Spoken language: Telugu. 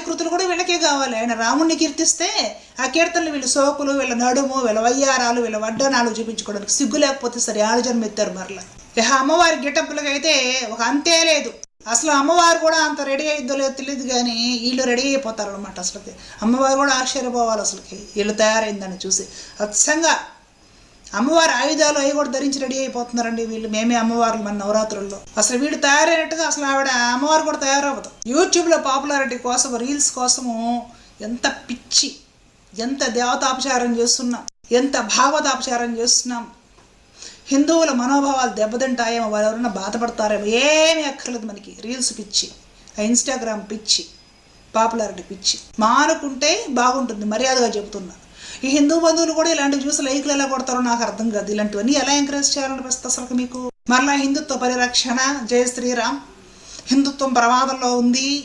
కృతులు కూడా వీళ్ళకే కావాలి. ఆయన రాముణ్ణి కీర్తిస్తే ఆ కీర్తనలు వీళ్ళ సోకులు వీళ్ళ నడుము వీళ్ళ వయ్యారాలు వీళ్ళ వడ్డనాలు చూపించుకోవడానికి సిగ్గు లేకపోతే సరే ఆడు జన్మ ఎత్తారు మరలా. ఇక అమ్మవారి గెటప్పులకి అయితే ఒక అంతే లేదు. అసలు అమ్మవారు కూడా అంత రెడీ అయిద్దో లేదో తెలియదు కానీ వీళ్ళు రెడీ అయిపోతారు అనమాట అసలు అమ్మవారు కూడా ఆశ్చర్యపోవాలి అసలుకి. వీళ్ళు తయారైందని చూసి. అచ్చంగా అమ్మవారి ఆయుధాలు అవి కూడా ధరించి రెడీ అయిపోతున్నారండి వీళ్ళు. మేమే అమ్మవారు మన నవరాత్రుల్లో. అసలు వీడు తయారైనట్టుగా అసలు ఆవిడ అమ్మవారు కూడా తయారవ్వదు. యూట్యూబ్లో పాపులారిటీ కోసం రీల్స్ కోసము ఎంత పిచ్చి ఎంత దేవతాపచారం చేస్తున్నాం ఎంత భాగవతాపచారం చేస్తున్నాం హిందువుల మనోభావాలు దెబ్బతింటాయేమో వాళ్ళు ఎవరైనా బాధపడతారేమో ఏమీ అక్కర్లేదు మనకి. రీల్స్ పిచ్చి ఆ ఇన్స్టాగ్రామ్ పిచ్చి పాపులారిటీ పిచ్చి. మానుకుంటే బాగుంటుంది మర్యాదగా చెబుతున్నా. ఈ హిందూ బంధువులు కూడా ఇలాంటివి చూసి లైక్లు ఎలా కొడతారో నాకు అర్థం కాదు. ఇలాంటివన్నీ ఎలా ఎంకరేజ్ చేయాలనిపిస్తుంది అసలు మీకు? మరలా హిందుత్వ పరిరక్షణ. జయ శ్రీరామ్. హిందుత్వం ప్రమాదంలో ఉంది.